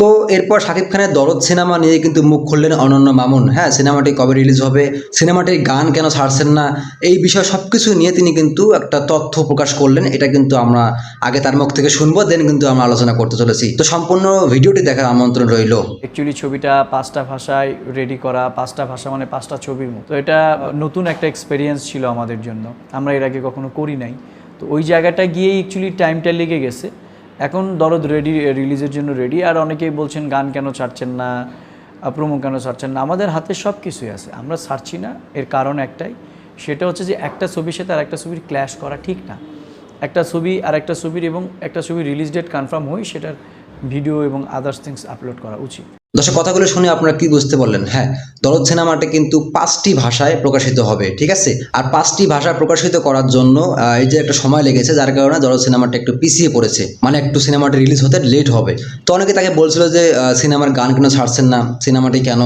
তো এরপর শাকিব খানের দরদ সিনেমা নিয়ে কিন্তু মুখ খুললেন অনন্য মামুন। হ্যাঁ সিনেমাটি কবে রিলিজ হবে, সিনেমাটির গান কেন ছাড়ছেন না, এই বিষয় সব কিছু নিয়ে তিনি কিন্তু একটা তথ্য প্রকাশ করলেন, এটা কিন্তু আমরা আগে তার মুখ থেকে শুনব দেন কিন্তু আমরা আলোচনা করতে চলেছি। তো সম্পূর্ণ ভিডিওটি দেখার আমন্ত্রণ রইল। অ্যাকচুয়ালি ছবিটা পাঁচটা ভাষায় রেডি করা, পাঁচটা ভাষা মানে পাঁচটা ছবির মতো। এটা নতুন একটা এক্সপিরিয়েন্স ছিল আমাদের জন্য। আমরা এর আগে কখনো করি নাই। তো ওই জায়গাটা গিয়েই অ্যাকচুয়ালি টাইমটা লেগে গেছে। এখন দরদ রেডি রিলিজের জন্য রেডি আর অনেকেই বলছেন গান কেন ছাড়ছেন না প্রোমো কেন ছাড়ছেন না? আমাদের হাতে সব কিছুই আছে, আমরা ছাড়ছি না, এর কারণ একটাই, সেটা হচ্ছে যে একটা ছবির সাথে আর একটা ছবির ক্ল্যাশ করা ঠিক না। একটা ছবি আর একটা ছবির এবং একটা ছবির রিলিজ ডেট কনফার্ম হই সেটার ভিডিও এবং আদার্স থিংস আপলোড করা উচিত। দর্শক, কথাগুলো শুনে আপনারা কি বুঝতে পারলেন? হ্যাঁ দরদ সিনেমাটা কিন্তু পাঁচটি ভাষায় প্রকাশিত হবে, ঠিক আছে? আর পাঁচটি ভাষা প্রকাশিত করার জন্য এই যে একটা সময় লেগেছে, যার কারণে দরদ সিনেমাটা একটু পিছিয়ে পড়েছে। মানে একটু সিনেমাটা রিলিজ হতে লেট হবে। তো অনেকে তাকে বলছিল যে সিনেমার গান কেন ছাড়ছেন না? সিনেমাটি কেন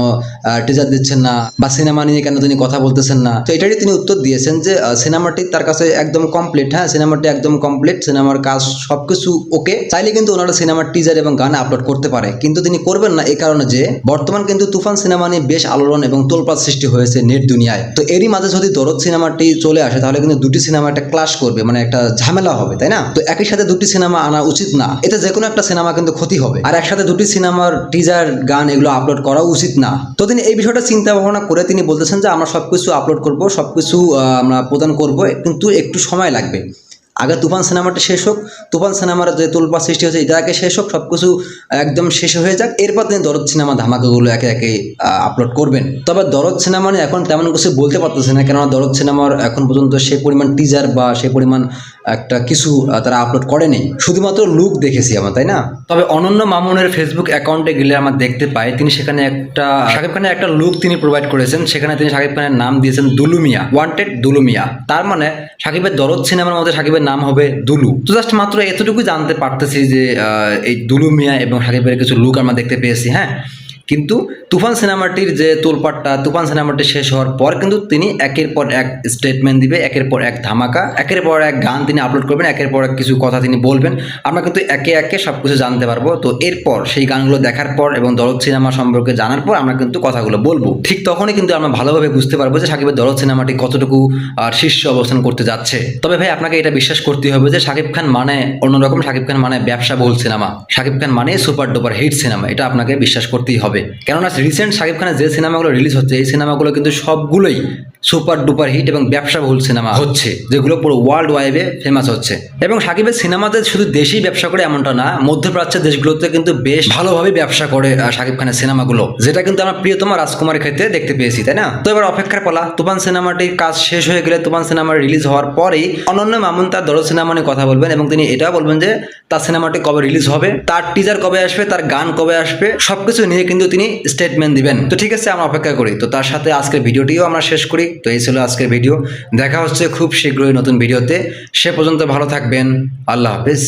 টিজার দিচ্ছেন না? বা সিনেমা নিয়ে কেন তিনি কথা বলতেছেন না? তো এটারই তিনি উত্তর দিয়েছেন যে সিনেমাটি তার কাছে একদম কমপ্লিট হ্যাঁ সিনেমাটি একদম কমপ্লিট সিনেমার কাজ সবকিছু ওকে চাইলে কিন্তু ওনারা সিনেমার টিজার এবং গান আপলোড করতে পারে। কিন্তু তিনি করবেন না এই কারণে যে বর্তমান কিন্তু তুফান সিনেমা নিয়ে বেশ আলোড়ন এবং তোলপাত সৃষ্টি হয়েছে নেট দুনিয়ায়। তো এরই মাঝে যদি দরদ সিনেমাটি চলে আসে, তাহলে কিন্তু দুটি সিনেমা একটা ক্লাশ করবে মানে একটা ঝামেলা হবে, তাই না? তো একই সাথে দুটি সিনেমা আনা উচিত না। এতে যে কোনো একটা সিনেমা কিন্তু ক্ষতি হবে। আর একসাথে দুটি সিনেমার টিজার গান এগুলো আপলোড করা উচিত না। তো তিনি এই বিষয়টা চিন্তা ভাবনা করে তিনি বলতেছেন যে, আমরা সবকিছু আপলোড করব, সবকিছু আমরা প্রদান করব, কিন্তু একটু সময় লাগবে। আগে তুফান সিনেমাটা শেষ হোক, তুফান সিনেমার যে তোলপা সৃষ্টি হয়েছে এটা আগে শেষ হোক সব কিছু একদম শেষ হয়ে যাক। এরপর তিনি দরদ সিনেমা ধামাকাগুলো একে একে আপলোড করবেন। তবে দরদ সিনেমা নিয়ে এখন তেমন কিছু বলতে পারতেছে না, কেননা দরদ সিনেমার এখন পর্যন্ত সে পরিমাণ টিজার বা সে পরিমাণ একটা কিছু তারা আপলোড করেনি শুধুমাত্র লুক দেখেছি আমরা, তাই না? তবে অনন্য মামুনের ফেসবুক অ্যাকাউন্টে গেলে আমরা দেখতে পাই, তিনি সেখানে একটা, শাকিব খানের একটা লুক তিনি প্রোভাইড করেছেন। সেখানে তিনি শাকিব খানের নাম দিয়েছেন দুলুমিয়া ওয়ান্টেড দুলুমিয়া তার মানে শাকিবের দরদ সিনেমার মধ্যে শাকিবের নাম হবে দুলু। তো জাস্ট মাত্র এতটুকু জানতে পারতেছি যে এই দুলু মিয়া এবং শাকিবের কিছু লুক আমরা দেখতে পেয়েছি হ্যাঁ? কিন্তু তুফান সিনেমাটির যে তোলপাটটা, তুফান সিনেমাটি শেষ হওয়ার পর কিন্তু তিনি একের পর এক স্টেটমেন্ট দিবে, একের পর এক ধামাকা, একের পর এক গান তিনি আপলোড করবেন, একের পর এক কিছু কথা তিনি বলবেন। আমরা কিন্তু একে একে সব কিছু জানতে পারব। তো এরপর সেই গানগুলো দেখার পর এবং দরদ সিনেমা সম্পর্কে জানার পর আমরা কিন্তু কথাগুলো বলব। ঠিক তখনই কিন্তু আমরা ভালোভাবে বুঝতে পারব যে সাকিবের দরদ সিনেমাটি কতটুকু আর শীর্ষ অবস্থান করতে যাচ্ছে। তবে ভাই, আপনাকে এটা বিশ্বাস করতে হবে যে সাকিব খান মানে অন্যরকম শাকিব খান মানে ব্যবসা বহুল সিনেমা। শাকিব খান মানে সুপার ডুপার হিট সিনেমা। এটা আপনাকে বিশ্বাস করতেই হবে। কেননা রিসেন্ট শাকিব খানের যে সিনেমাগুলো রিলিজ হচ্ছে এই সিনেমাগুলো কিন্তু সবগুলোই সুপার ডুপার হিট এবং ব্যবসা বহুল সিনেমা হচ্ছে, যেগুলো পুরো ওয়ার্ল্ড ওয়াইডে ফেমাস হচ্ছে। এবং সাকিবের সিনেমাতে শুধু দেশেই ব্যবসা করে এমনটা না, মধ্যপ্রাচ্যের দেশগুলোতে কিন্তু বেশ ভালোভাবে ব্যবসা করে শাকিব খানের সিনেমাগুলো, যেটা কিন্তু আমরা প্রিয়তমা রাজকুমারের ক্ষেত্রে দেখতে পেয়েছি, তাই না? তো এবার অপেক্ষার পালা, তুফান সিনেমাটির কাজ শেষ হয়ে গেলে তুফান সিনেমা রিলিজ হওয়ার পরেই অনন্য মামুন তার দরদ সিনেমা নিয়ে কথা বলবেন এবং তিনি এটাও বলবেন যে, তার সিনেমাটি কবে রিলিজ হবে, তার টিজার কবে আসবে, তার গান কবে আসবে, সবকিছু নিয়ে কিন্তু তিনি স্টেটমেন্ট দিবেন। তো ঠিক আছে, আমরা অপেক্ষা করি। তো তার সাথে আজকের ভিডিওটিও আমরা শেষ করি। তো এই ছিল আজকের ভিডিও দেখা হচ্ছে খুব শীঘ্রই নতুন ভিডিওতে সে পর্যন্ত ভালো থাকবেন। আল্লাহ হাফিজ।